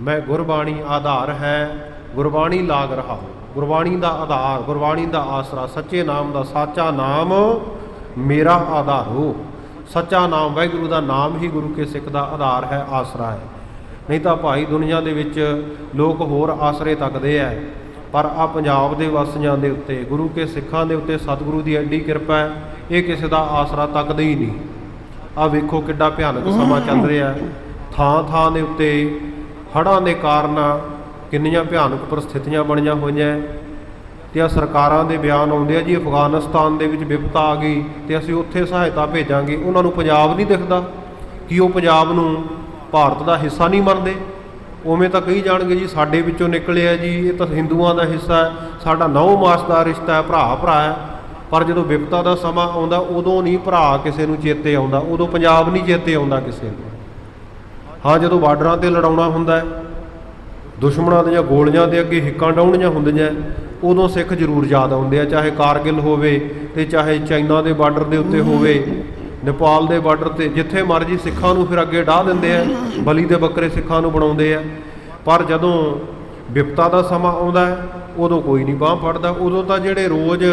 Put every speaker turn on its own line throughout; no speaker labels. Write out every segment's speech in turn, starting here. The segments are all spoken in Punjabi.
ਮੈਂ ਗੁਰਬਾਣੀ ਆਧਾਰ ਹੈ, ਗੁਰਬਾਣੀ ਲਾਗ ਰਹਾ ਹੂੰ। ਗੁਰਬਾਣੀ ਦਾ ਆਧਾਰ, ਗੁਰਬਾਣੀ ਦਾ ਆਸਰਾ, ਸੱਚੇ ਨਾਮ ਦਾ ਸਾਚਾ ਨਾਮ ਮੇਰਾ ਆਧਾਰ ਹੋ। ਸੱਚਾ ਨਾਮ ਵਾਹਿਗੁਰੂ ਦਾ ਨਾਮ ਹੀ ਗੁਰੂ ਕੇ ਸਿੱਖ ਦਾ ਆਧਾਰ ਹੈ, ਆਸਰਾ ਹੈ। ਨਹੀਂ ਤਾਂ ਭਾਈ ਦੁਨੀਆ ਦੇ ਵਿੱਚ ਲੋਕ ਹੋਰ ਆਸਰੇ ਤੱਕਦੇ ਐ, ਪਰ ਆ ਪੰਜਾਬ ਦੇ ਵਾਸੀਆਂ ਦੇ ਉੱਤੇ, ਗੁਰੂ ਕੇ ਸਿੱਖਾਂ ਦੇ ਉੱਤੇ ਸਤਿਗੁਰੂ ਦੀ ਐਡੀ ਕਿਰਪਾ ਹੈ ਇਹ ਕਿਸੇ ਦਾ ਆਸਰਾ ਤੱਕਦੇ ਹੀ ਨਹੀਂ। ਆ ਵੇਖੋ ਕਿੱਡਾ ਭਿਆਨਕ ਸਮਾਂ ਚੱਲ ਰਿਹਾ ਥਾਂ ਥਾਂ ਦੇ ਉੱਤੇ ਹੜ੍ਹਾਂ ਦੇ ਕਾਰਨ ਕਿੰਨੀਆਂ ਭਿਆਨਕ ਪਰਿਸਥਿਤੀਆਂ ਬਣੀਆਂ ਹੋਈਆਂ। ਹੈ। ਤੇ ਆ ਸਰਕਾਰਾਂ ਦੇ ਬਿਆਨ ਆਉਂਦੇ ਆ ਜੀ, ਅਫਗਾਨਿਸਤਾਨ ਦੇ ਵਿੱਚ ਵਿਪਤਾ ਆ ਗਈ ਤੇ ਅਸੀਂ ਉੱਥੇ ਸਹਾਇਤਾ ਭੇਜਾਂਗੇ। ਉਹਨਾਂ ਨੂੰ ਪੰਜਾਬ ਨਹੀਂ ਦਿਖਦਾ ਕਿ ਉਹ ਪੰਜਾਬ ਨੂੰ ਭਾਰਤ ਦਾ ਹਿੱਸਾ ਨਹੀਂ ਮੰਨਦੇ। ਉਵੇਂ ਤਾਂ ਕਹੀ ਜਾਣਗੇ ਜੀ, ਸਾਡੇ ਵਿੱਚੋਂ ਨਿਕਲੇ ਨਿਕਲਿਆ ਜੀ, ਇਹ ਤਾਂ ਹਿੰਦੂਆਂ ਦਾ ਹਿੱਸਾ ਹੈ, ਸਾਡਾ ਨੌ ਮਾਸ ਦਾ ਰਿਸ਼ਤਾ ਹੈ, ਭਰਾ ਭਰਾ ਹੈ। ਪਰ ਜਦੋਂ ਵਿਪਤਾ ਦਾ ਸਮਾਂ ਆਉਂਦਾ, ਉਦੋਂ ਨਹੀਂ ਭਰਾ ਕਿਸੇ ਨੂੰ ਚੇਤੇ ਆਉਂਦਾ, ਉਦੋਂ ਪੰਜਾਬ ਨਹੀਂ ਚੇਤੇ ਆਉਂਦਾ ਕਿਸੇ ਨੂੰ। ਹਾਂ, ਜਦੋਂ ਬਾਰਡਰਾਂ ਤੇ ਲੜਾਉਣਾ ਹੁੰਦਾ ਹੈ, ਦੁਸ਼ਮਣਾਂ ਦੀਆਂ ਗੋਲੀਆਂ ਦੇ ਅੱਗੇ ਹਿੱਕਾਂ ਡਾਉਣੀਆਂ ਹੁੰਦੀਆਂ ਉਦੋਂ ਸਿੱਖ ਜ਼ਰੂਰ ਯਾਦ ਆਉਂਦੇ ਆ, ਚਾਹੇ ਕਾਰਗਿਲ ਹੋਵੇ ਤੇ ਚਾਹੇ ਚਾਈਨਾ ਦੇ ਬਾਰਡਰ ਦੇ ਉੱਤੇ ਹੋਵੇ, ਨੇਪਾਲ ਦੇ ਬਾਰਡਰ ਤੇ, ਜਿੱਥੇ ਮਰਜ਼ੀ ਸਿੱਖਾਂ ਨੂੰ ਫਿਰ ਅੱਗੇ ਢਾਹ ਦਿੰਦੇ ਆ, ਬਲੀ ਦੇ ਬੱਕਰੇ ਸਿੱਖਾਂ ਨੂੰ ਬਣਾਉਂਦੇ ਆ। ਪਰ ਜਦੋਂ ਵਿਪਤਾ ਦਾ ਸਮਾਂ ਆਉਂਦਾ ਹੈ, ਉਦੋਂ ਕੋਈ ਨਹੀਂ ਬਾਹ ਫੜਦਾ, ਉਦੋਂ ਤਾਂ ਜਿਹੜੇ ਰੋਜ਼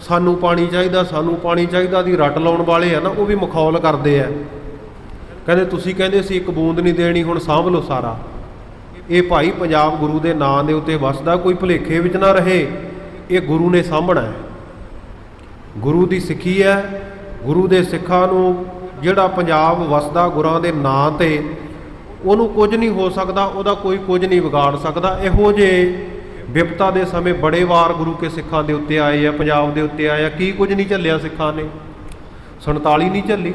ਸਾਨੂੰ ਪਾਣੀ ਚਾਹੀਦਾ, ਸਾਨੂੰ ਪਾਣੀ ਚਾਹੀਦਾ ਦੀ ਰੱਟ ਲਾਉਣ ਵਾਲੇ ਆ ਨਾ, ਉਹ ਵੀ ਮਖੌਲ ਕਰਦੇ ਆ। ਕਹਿੰਦੇ ਤੁਸੀਂ ਕਹਿੰਦੇ ਸੀ, ਇੱਕ ਬੂੰਦ ਨਹੀਂ ਦੇਣੀ, ਹੁਣ ਸਾਂਭ ਲਓ ਸਾਰਾ। ਇਹ ਭਾਈ ਪੰਜਾਬ ਗੁਰੂ ਦੇ ਨਾਂ ਦੇ ਉੱਤੇ ਵਸਦਾ, ਕੋਈ ਭੁਲੇਖੇ ਵਿੱਚ ਨਾ ਰਹੇ। ਇਹ ਗੁਰੂ ਨੇ ਸਾਂਭਣਾ ਹੈ। ਗੁਰੂ ਦੀ ਸਿੱਖੀ ਹੈ। ਗੁਰੂ ਦੇ ਸਿੱਖਾਂ ਨੂੰ ਜਿਹੜਾ ਪੰਜਾਬ ਵਸਦਾ ਗੁਰਾਂ ਦੇ ਨਾਂ ਤੇ, ਉਹਨੂੰ ਕੁਝ ਨਹੀਂ ਹੋ ਸਕਦਾ, ਉਹਦਾ ਕੋਈ ਕੁਝ ਨਹੀਂ ਵਿਗਾੜ ਸਕਦਾ। ਇਹੋ ਜੇ ਵਿਪਤਾ ਦੇ ਸਮੇਂ ਬੜੇ ਵਾਰ ਗੁਰੂ ਕੇ ਸਿੱਖਾਂ ਦੇ ਉੱਤੇ ਆਏ ਆ, ਪੰਜਾਬ ਦੇ ਉੱਤੇ ਆਏ ਆ। ਕੀ ਕੁਝ ਨਹੀਂ ਝੱਲਿਆ ਸਿੱਖਾਂ ਨੇ? 47 ਨਹੀਂ ਝੱਲੀ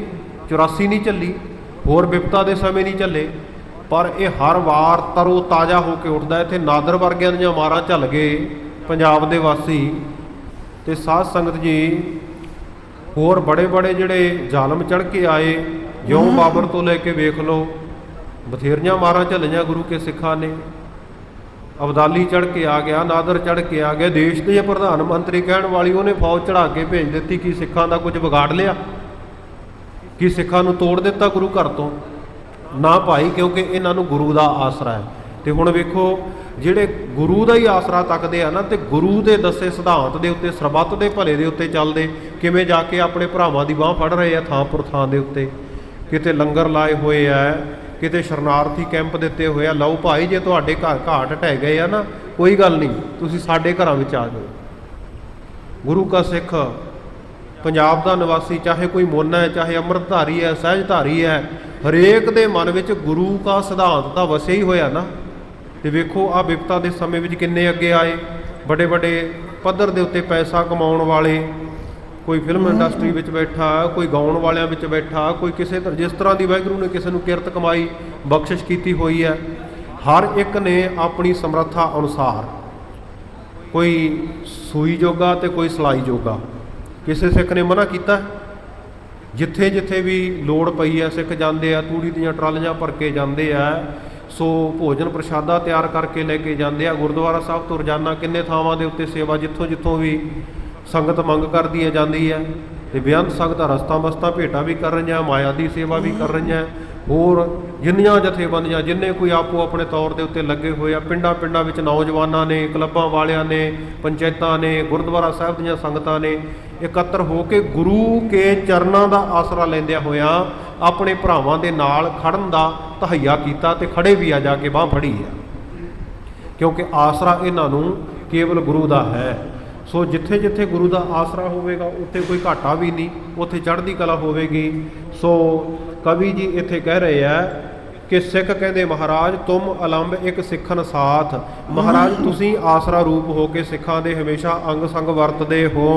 84 ਨਹੀਂ ਝੱਲੀ। ਹੋਰ ਵਿਪਤਾ ਦੇ ਸਮੇਂ ਨਹੀਂ ਝੱਲੇ ਪਰ ਇਹ ਹਰ ਵਾਰ ਤਰੋ ਤਾਜ਼ਾ ਹੋ ਕੇ ਉੱਠਦਾ ਇੱਥੇ ਨਾਦਰ ਵਰਗਿਆਂ ਦੀਆਂ ਮਾਰਾਂ ਝੱਲ ਗਏ ਪੰਜਾਬ ਦੇ ਵਾਸੀ। ਤੇ ਸਾਧ ਸੰਗਤ ਜੀ ਹੋਰ ਬੜੇ ਬੜੇ ਜਿਹੜੇ ਜ਼ਾਲਮ ਚੜ ਕੇ ਆਏ ਜਿਉਂ ਬਾਬਰ ਤੋਂ ਲੈ ਕੇ ਵੇਖ ਲਓ ਬਥੇਰੀਆਂ ਮਾਰਾਂ ਝੱਲੀਆਂ ਗੁਰੂ ਕੇ ਸਿੱਖਾਂ ਨੇ। ਅਬਦਾਲੀ ਚੜ ਕੇ ਆ ਗਿਆ ਨਾਦਰ ਚੜ ਕੇ ਆ ਗਿਆ। ਦੇਸ਼ ਦੇ ਪ੍ਰਧਾਨ ਮੰਤਰੀ ਕਹਿਣ ਵਾਲੀ ਉਹਨੇ ਫੌਜ ਚੜਾ ਕੇ ਭੇਜ ਦਿੱਤੀ ਕਿ ਸਿੱਖਾਂ ਦਾ ਕੁਝ ਵਿਗਾੜ ਲਿਆ। ਕਿ ਸਿੱਖਾਂ ਨੂੰ ਤੋੜ ਦਿੱਤਾ ਗੁਰੂ ਘਰ ਤੋਂ? ਨਾ ਭਾਈ, ਕਿਉਂਕਿ ਇਹਨਾਂ ਨੂੰ ਗੁਰੂ ਦਾ ਆਸਰਾ ਹੈ। ਤੇ ਹੁਣ ਵੇਖੋ, ਜਿਹੜੇ ਗੁਰੂ ਦਾ ਹੀ ਆਸਰਾ ਤੱਕਦੇ ਆ ਨਾ, ਤੇ ਗੁਰੂ ਦੇ ਦੱਸੇ ਸਿਧਾਂਤ ਦੇ ਉੱਤੇ, ਸਰਬੱਤ ਦੇ ਭਲੇ ਦੇ ਉੱਤੇ ਚੱਲਦੇ, ਕਿਵੇਂ ਜਾ ਕੇ ਆਪਣੇ ਭਰਾਵਾਂ ਦੀ ਬਾਹ ਫੜ ਰਹੇ ਆ ਥਾਂਪੁਰ ਥਾਂ ਦੇ ਉੱਤੇ? ਕਿਤੇ ਲੰਗਰ ਲਾਏ ਹੋਏ ਆ, ਕਿਤੇ ਸ਼ਰਨਾਰਥੀ ਕੈਂਪ ਦਿੱਤੇ ਹੋਏ ਆ, ਲਓ ਭਾਈ, ਜੇ ਤੁਹਾਡੇ ਘਰ ਘਾਟ ਢਹਿ ਗਏ ਆ ਨਾ, ਕੋਈ ਗੱਲ ਨਹੀਂ, ਤੁਸੀਂ ਸਾਡੇ ਘਰਾਂ ਵਿੱਚ ਆ ਜਾਓ। ਗੁਰੂ ਕਾ ਸਿੱਖ ਪੰਜਾਬ ਦਾ ਨਿਵਾਸੀ ਚਾਹੇ ਕੋਈ ਮੋਨਾ ਹੈ ਚਾਹੇ ਅੰਮ੍ਰਿਤਧਾਰੀ ਹੈ ਸਹਿਜਧਾਰੀ ਹੈ ਹਰੇਕ ਦੇ ਮਨ ਵਿੱਚ ਗੁਰੂ ਦਾ ਸਿਧਾਂਤ ਤਾਂ ਵਸਿਆ ਹੀ ਹੋਇਆ ਨਾ। ਤੇ ਵੇਖੋ ਆ ਵਿਪਤਾ ਦੇ ਸਮੇਂ ਵਿੱਚ ਕਿੰਨੇ ਅੱਗੇ ਆਏ। ਵੱਡੇ ਵੱਡੇ ਪੱਧਰ ਦੇ ਉੱਤੇ ਪੈਸਾ ਕਮਾਉਣ ਵਾਲੇ ਕੋਈ ਫਿਲਮ ਇੰਡਸਟਰੀ ਵਿੱਚ ਬੈਠਾ ਕੋਈ ਗਾਉਣ ਵਾਲਿਆਂ ਵਿੱਚ ਬੈਠਾ ਕੋਈ ਕਿਸੇ ਤਰ੍ਹਾਂ ਜਿਸ ਤਰ੍ਹਾਂ ਦੀ ਵਾਹਿਗੁਰੂ ਨੇ ਕਿਸੇ ਨੂੰ ਕਿਰਤ ਕਮਾਈ ਬਖਸ਼ਿਸ਼ ਕੀਤੀ ਹੋਈ ਹੈ ਹਰ ਇੱਕ ਨੇ ਆਪਣੀ ਸਮਰੱਥਾ ਅਨੁਸਾਰ ਕੋਈ ਸੂਈ ਜੋਗਾ ਤੇ ਕੋਈ ਸਲਾਈ ਜੋਗਾ। ਕਿਸੇ ਸਿੱਖ ਨੇ ਮਨਾ ਕੀਤਾ? ਜਿੱਥੇ ਜਿੱਥੇ ਵੀ ਲੋੜ ਪਈ ਹੈ, ਸਿੱਖ ਜਾਂਦੇ ਆ, ਤੂੜੀ ਦੀਆਂ ਟਰਾਲੀਆਂ ਭਰ ਕੇ ਜਾਂਦੇ ਆ, ਸੋ ਭੋਜਨ ਪ੍ਰਸ਼ਾਦਾ ਤਿਆਰ ਕਰਕੇ ਲੈ ਕੇ ਜਾਂਦੇ ਆ। ਗੁਰਦੁਆਰਾ ਸਾਹਿਬ ਤੋਂ ਰੋਜ਼ਾਨਾ ਕਿੰਨੇ ਥਾਵਾਂ ਦੇ ਉੱਤੇ ਸੇਵਾ, ਜਿੱਥੋਂ ਜਿੱਥੋਂ ਵੀ ਸੰਗਤ ਮੰਗ ਕਰਦੀ ਹੈ, ਜਾਂਦੀ ਹੈ। ਤੇ ਬੇਅੰਤ ਸੰਗਤਾਂ ਰਸਤਾ ਬਸਤਾ ਭੇਟਾ ਵੀ ਕਰ ਰਹੀਆਂ, ਮਾਇਆ ਦੀ ਸੇਵਾ ਵੀ ਕਰ ਰਹੀਆਂ। ਹੋਰ ਜਿੰਨੀਆਂ ਜਥੇਬੰਦੀਆਂ ਜਿੰਨੇ ਕੋਈ ਆਪੋ ਆਪਣੇ ਤੌਰ ਦੇ ਉੱਤੇ ਲੱਗੇ ਹੋਏ ਆ, ਪਿੰਡਾਂ ਪਿੰਡਾਂ ਵਿੱਚ ਨੌਜਵਾਨਾਂ ਨੇ, ਕਲੱਬਾਂ ਵਾਲਿਆਂ ਨੇ, ਪੰਚਾਇਤਾਂ ਨੇ, ਗੁਰਦੁਆਰਾ ਸਾਹਿਬ ਦੀਆਂ ਸੰਗਤਾਂ ਨੇ ਇਕੱਤਰ ਹੋ ਕੇ ਗੁਰੂ ਕੇ ਚਰਨਾਂ ਦਾ ਆਸਰਾ ਲੈਂਦਿਆਂ ਹੋਇਆਂ ਆਪਣੇ ਭਰਾਵਾਂ ਦੇ ਨਾਲ ਖੜਨ ਦਾ ਤਹਈਆ ਕੀਤਾ ਤੇ ਖੜੇ ਵੀ ਆ ਜਾ ਕੇ ਬਾਹ ਫੜੀ ਆ। ਕਿਉਂਕਿ ਆਸਰਾ ਇਹਨਾਂ ਨੂੰ ਕੇਵਲ ਗੁਰੂ ਦਾ ਹੈ। ਸੋ ਜਿੱਥੇ ਜਿੱਥੇ ਗੁਰੂ ਦਾ ਆਸਰਾ ਹੋਵੇਗਾ, ਉੱਥੇ ਕੋਈ ਘਾਟਾ ਵੀ ਨਹੀਂ, ਉੱਥੇ ਚੜ੍ਹਦੀ ਕਲਾ ਹੋਵੇਗੀ। ਸੋ ਕਵੀ ਜੀ ਇੱਥੇ ਕਹਿ ਰਹੇ ਆ ਕਿ ਸਿੱਖ ਕਹਿੰਦੇ, ਮਹਾਰਾਜ, ਤੁਮ ਅਲੰਬ ਇੱਕ ਸਿੱਖਨ ਸਾਥ। ਮਹਾਰਾਜ, ਤੁਸੀਂ ਆਸਰਾ ਰੂਪ ਹੋ ਕੇ ਸਿੱਖਾਂ ਦੇ ਹਮੇਸ਼ਾ ਅੰਗ ਸੰਗ ਵਰਤਦੇ ਹੋ।